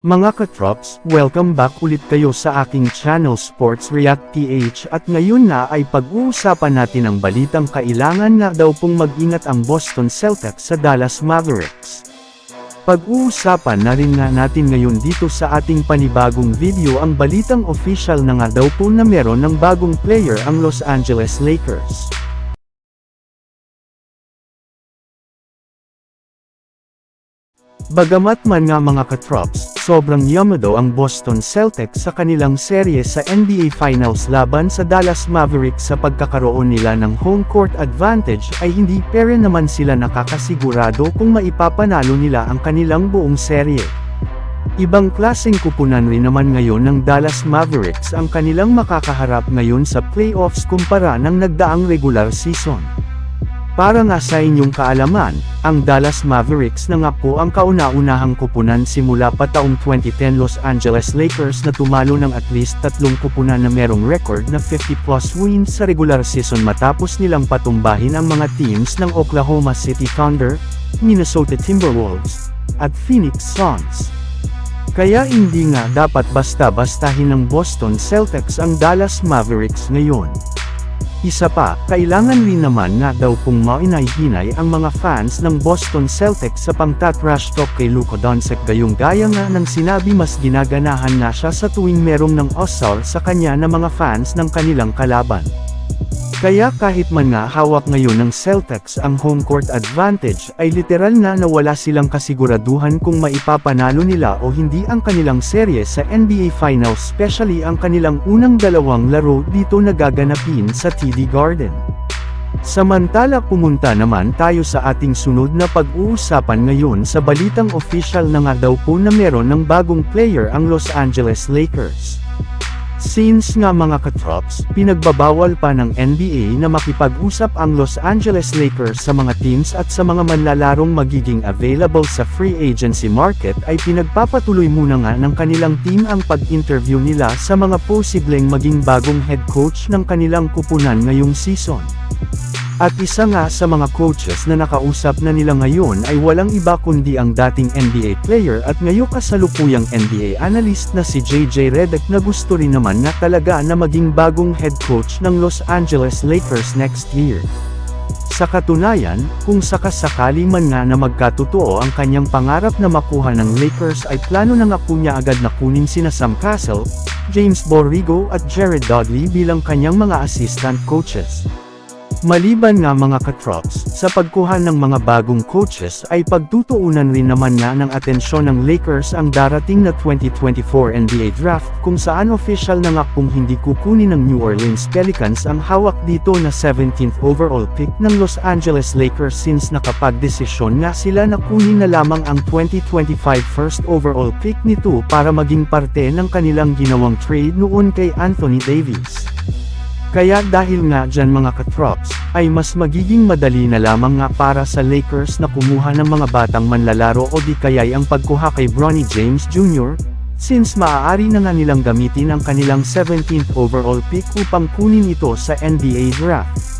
Mga katrops, welcome back ulit kayo sa aking channel Sports React PH at ngayon na ay pag-uusapan natin ang balitang kailangan na daw pong mag-ingat ang Boston Celtics sa Dallas Mavericks. Pag-uusapan na rin nga natin ngayon dito sa ating panibagong video ang balitang official na nga daw po na meron ng bagong player ang Los Angeles Lakers. Bagamat man nga mga katrops, sobrang yamado ang Boston Celtics sa kanilang serye sa NBA Finals laban sa Dallas Mavericks sa pagkakaroon nila ng home court advantage ay hindi pere naman sila nakakasigurado kung maipapanalo nila ang kanilang buong serye. Ibang klaseng kupunan rin naman ngayon ng Dallas Mavericks ang kanilang makakaharap ngayon sa playoffs kumpara ng nagdaang regular season. Para nga sa inyong kaalaman, ang Dallas Mavericks na nga po ang kauna-unahang kupunan simula pa taong 2010 Los Angeles Lakers na tumalo ng at least tatlong kupunan na merong record na 50-plus wins sa regular season matapos nilang patumbahin ang mga teams ng Oklahoma City Thunder, Minnesota Timberwolves, at Phoenix Suns. Kaya hindi nga dapat basta-bastahin ng Boston Celtics ang Dallas Mavericks ngayon. Isa pa, kailangan rin naman nga daw pong mainahinay ang mga fans ng Boston Celtics sa pangtatrash talk kay Luka Doncic gayong gaya nga ng sinabi mas ginaganahan na siya sa tuwing merong ng osar sa kanya na mga fans ng kanilang kalaban. Kaya kahit man nga hawak ngayon ng Celtics ang home court advantage ay literal na nawala silang kasiguraduhan kung maipapanalo nila o hindi ang kanilang serye sa NBA Finals especially ang kanilang unang dalawang laro dito nagaganapin sa TD Garden. Samantala pumunta naman tayo sa ating sunod na pag-uusapan ngayon sa balitang official na nga daw po na meron ng bagong player ang Los Angeles Lakers. Since nga mga katrops, pinagbabawal pa ng NBA na makipag-usap ang Los Angeles Lakers sa mga teams at sa mga manlalarong magiging available sa free agency market ay pinagpapatuloy muna nga ng kanilang team ang pag-interview nila sa mga posibleng maging bagong head coach ng kanilang kupunan ngayong season. At isa nga sa mga coaches na nakausap na nila ngayon ay walang iba kundi ang dating NBA player at ngayon kasalukuyang NBA analyst na si JJ Redick na gusto rin naman na talaga na maging bagong head coach ng Los Angeles Lakers next year. Sa katunayan, kung sakasakali man nga na magkatotoo ang kanyang pangarap na makuha ng Lakers ay plano na nga po niya agad na kunin sina Sam Castle, James Borrego at Jared Dudley bilang kanyang mga assistant coaches. Maliban nga mga katrops, sa pagkuha ng mga bagong coaches ay pagtutuunan rin naman nga ng atensyon ng Lakers ang darating na 2024 NBA Draft kung saan official na nga kung hindi kukunin ng New Orleans Pelicans ang hawak dito na 17th overall pick ng Los Angeles Lakers since nakapagdesisyon nga sila na kunin na lamang ang 2025 first overall pick nito para maging parte ng kanilang ginawang trade noon kay Anthony Davis. Kaya dahil nga dyan mga katrops, ay mas magiging madali na lamang nga para sa Lakers na kumuha ng mga batang manlalaro o di kaya'y ang pagkuha kay Bronny James Jr., since maaari na nga nilang gamitin ang kanilang 17th overall pick upang kunin ito sa NBA Draft.